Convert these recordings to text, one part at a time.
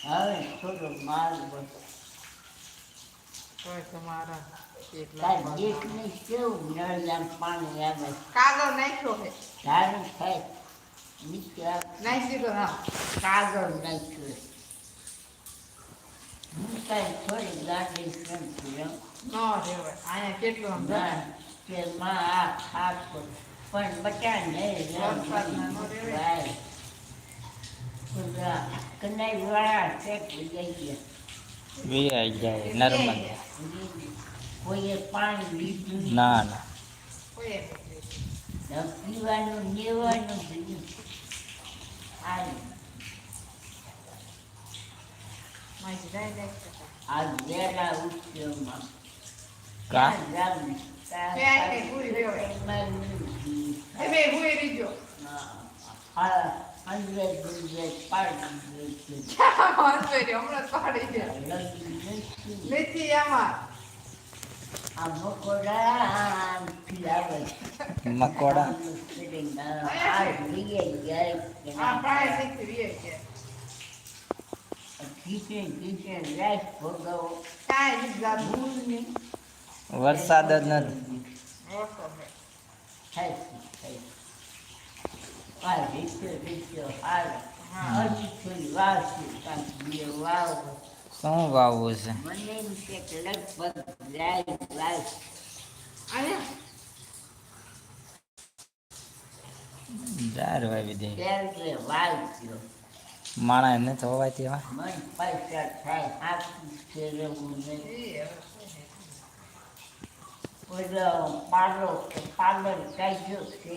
હવે થોડો માલ કોઈ તમારા કેટલા તાર દેશને કેવું નળના પાણી આવે. કાગળ નાખ્યો છે. ધારણ થાય. નીચે નાખી દીધો હા. કાગળ નાખ્યો. હું કાંઈ થોડી ગાડી સંતી ન રહેવાય અહીંયા કેટલું કે માં આ ખાતો પણ બટા નહીં વીઆઈ જાય નર્મદા કોઈએ પાણી લીધું ના ના. પીવાનું લેવાનું આ વેલા ઉત્સવમાં કા ક્યાં અંગ્રેજ અંગ્રેજ પાડી હમણાં પાડી દે. નથી. નથી આ મકોડા. વરસાદ જ નથી. હાલ હા. હજી થોડી વાર છે કાંઈક બે વાવ શું વાવવું છે? મને છે કે લગભગ જાય જાય અહીંયા જાર વાવી દે. ત્યારે વાવજો માણા ને તો હોવાય તેવા મન પૈસા થાય છે ફેરવવું નહીં? ઓલો પાલો કે કાઢ્યો છે.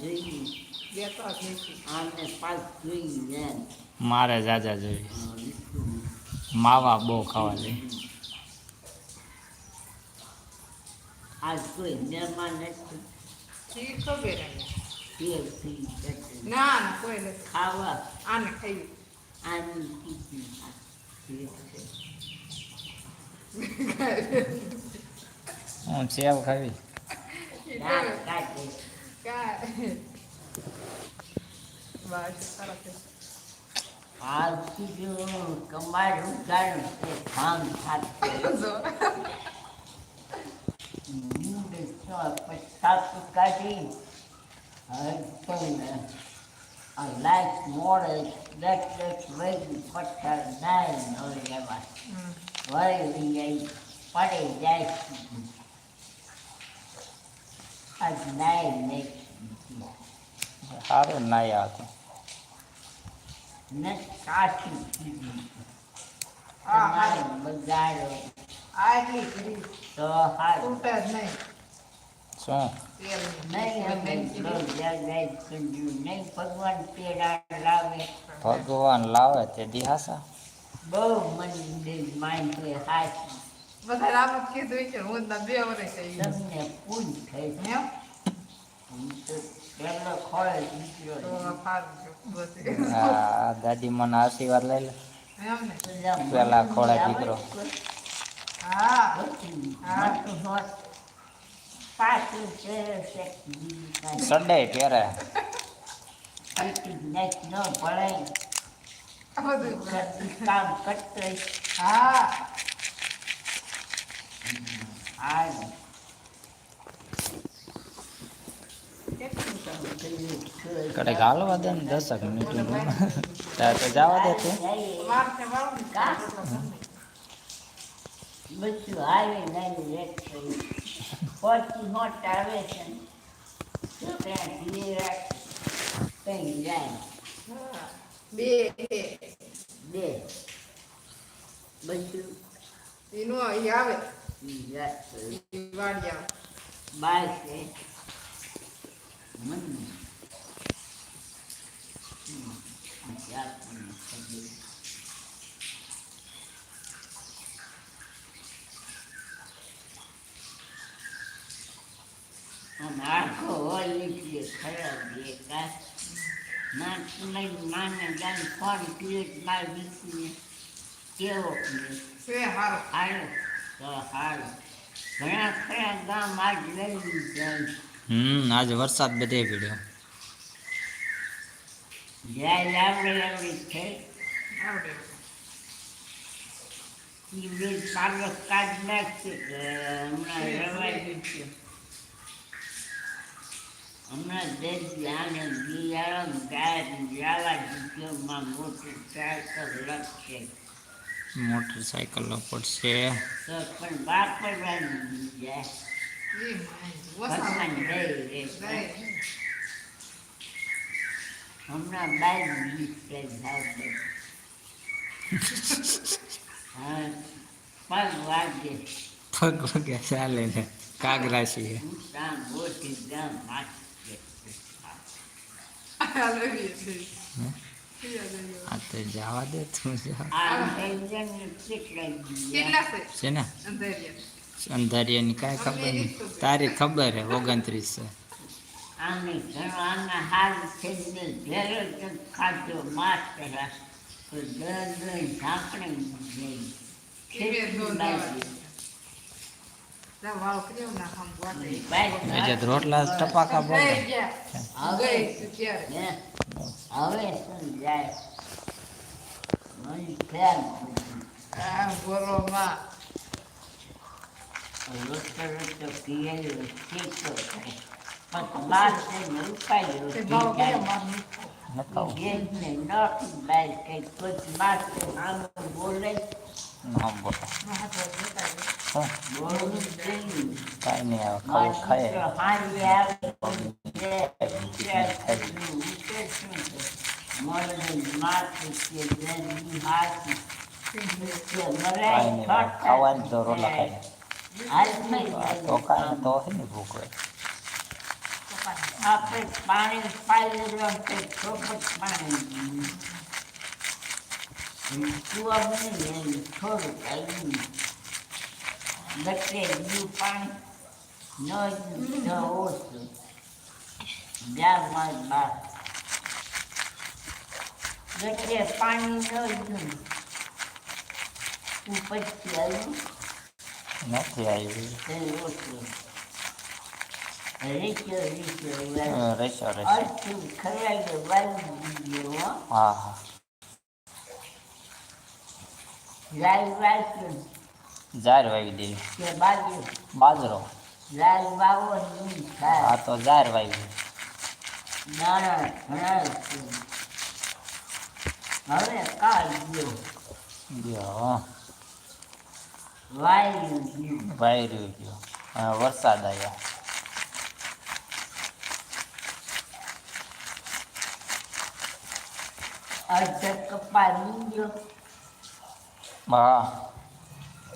જોઈએ. નથી આને પાસ જોઈએ ને મારે જાજા જોઈએ. માવા બહુ ખાવા દે આજ કોઈ મહેમાન નથી. ના ના કોઈ નથી. ખાવા. આને ખાઈ. હું સેવ ખાવી ઈ દાંત તો કાઢે. કાંઈ. બસ સારા છે આ કીધું કમાડ ઉગાડું તે. જો. મૂંડ છો પછાતું કાઢી હવે પણ આ લાઈટ મોડે that વાગી પથ્થર નાય ન લેવા હમ. વળી જાય પડે જાય. આજ નાય નહીં સારું નાયા હતું ને હા, તમારે બગાડો. આ એટલી કરી તો હારું. તૂટે જ નહીં. શું? તો ભગવાન લાવે ભગવાન લાવે તે દિહાસા. બહુ મંદિર માંડે હાચી બધા રામ કીધું છે હું ના બે વર્ષ. તમને પૂન થઈ તો તો દાદી મને આશીર્વાદ લઈ લે. એમ ને? પેલા ખોળે દીકરો. હા. માથું ત્યારે પાછું છે શેકી કાંઈ સડે પહેરે ન ભળે આ બધું ઘરનું કામ કરતો હા. કડે ગાલવા દે ને દસક મિનિટ તો જવા દે તું? બધું આવે નહીં લેટ થયું પછી હોટ આવે છે ત્યાં ધીરે રાખે કઈ જાય બે બે. બધું એનું ઈ આવે. દિવાળિયા. બાય છે. મન આખો હોય ખરાબ દેખાય ના નહીં માને જાણ ફોન પ્લેટ બાર દીકરીને કેવો છે હારો. હાલો તો હાલો. ઘણા ખરા ગામ આજ લઈ જાય. હમ આજે વરસાદ બધે પીડ્યો. જાય લાવડે લાવડી થઈ આવડે ઈ બે પાલક કાઢ નાખશે. હમણાં રવાઈ દીધશે હમણાં દેશ આને બિયારણ ગાય જવા દીધો માં મોટું સાયકલ લખશે. મોટરસાયકલો પડશે તો પણ જાય દઈ રે દઈ હમણાં જાવ હા પગ વાગે. પગ પગે ચાલે ને. કાગરા છીએ. ગોઠી જામ માથે આ તો જવા દે તું છે ને. અંધારિયાની કાંઈ ખબર નહીં તારી ખબર હે ઓગણત્રીસ છે ખાધો એટલે તો રોટલા ટપાકા બોલે. ગઈ ગયા. ગઈ તું ત્યારે હવે શું જાય? મને ખ્યાલ આ બોલો માં. રોટો રોટો પીએલો શીખો થાય. પણ બાર થઈને ઉપાડ્યો તે ભાવ કર્યો માર મીઠો ન ખાવું ગેસને નાખી બાર કંઈક કોઈ માથે આમ બોલે. ના બોલે. કાંઈ નહીં આવે ખાવું ખાય ખાવાની તો રોટલા ખાય તો કાંઈ તો હે ને ભૂખ હોય આપણે પાણી તે ચોખ્ખું પાણી કુવા બની થોડું આવ્યું ગટે ગયું પાણી ન ઓછું જારમાં બાર ગટે પાણી ન ગયું ઉપરથી આવ્યું? નથી આવ્યું. ઓછું રહેશે રહેશે અર્થું ખરાય વાળી દીધો હો. હા હા. લાલ જાર વાવી દેવી. બાજરો. આ તો ઝાર વાવી. હવે કાળ ગયો. ગયો વાયુ ગયું. વાયરું ગયો. હા, વરસાદ આવ્યો અર્ધ કપા ગયો હા.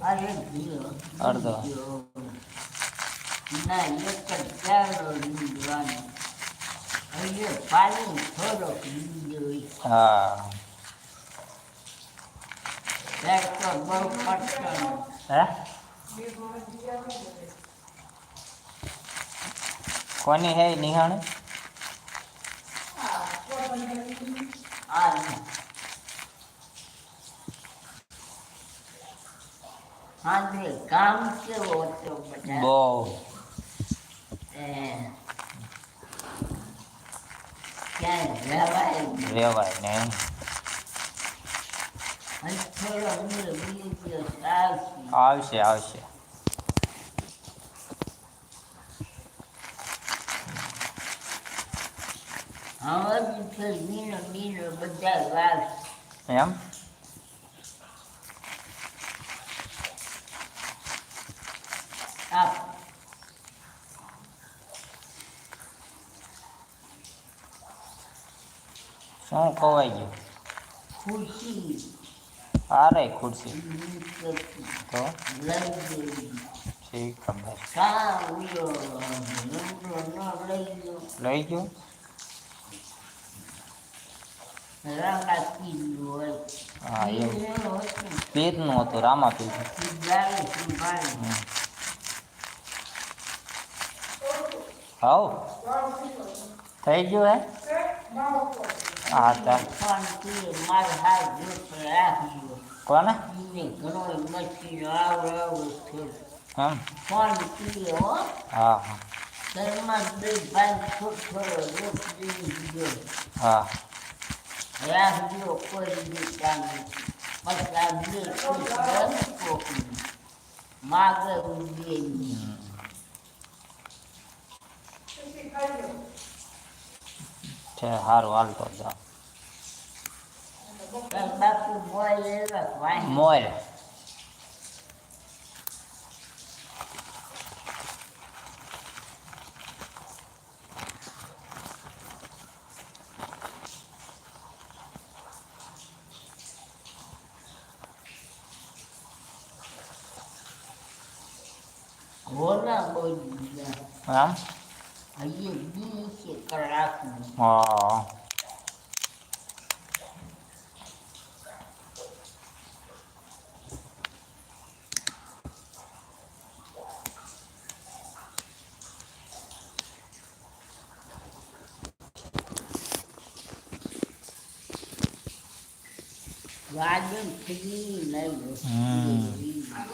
અરે ગયો અડધો. ગયો. ના એક જ ચારો લીધવાનો હવે પાણી થોડોક લીધો હા ત્યારે તો બહુ પડતો નથી. હે કોની હે નિહાણી આ હાજરે કામ કેવો હતો બહુ. રેવાય દિવસ આવશે. આવશે હવે બધા. એમ આપ શું ખવાઈ ગયું. ખુરશી અરે ખુરશી. તો? ઠીક લઈ ગયો. હા, એવું. પીરનું હતું રામા પીર થઈ ગયું હે? હા તા. તે કોને? હો. હા હા. છે સારું હાલતો જાઓ તાર બાપુ મોર કલાકનું હા વાદળ થઈ નહીં.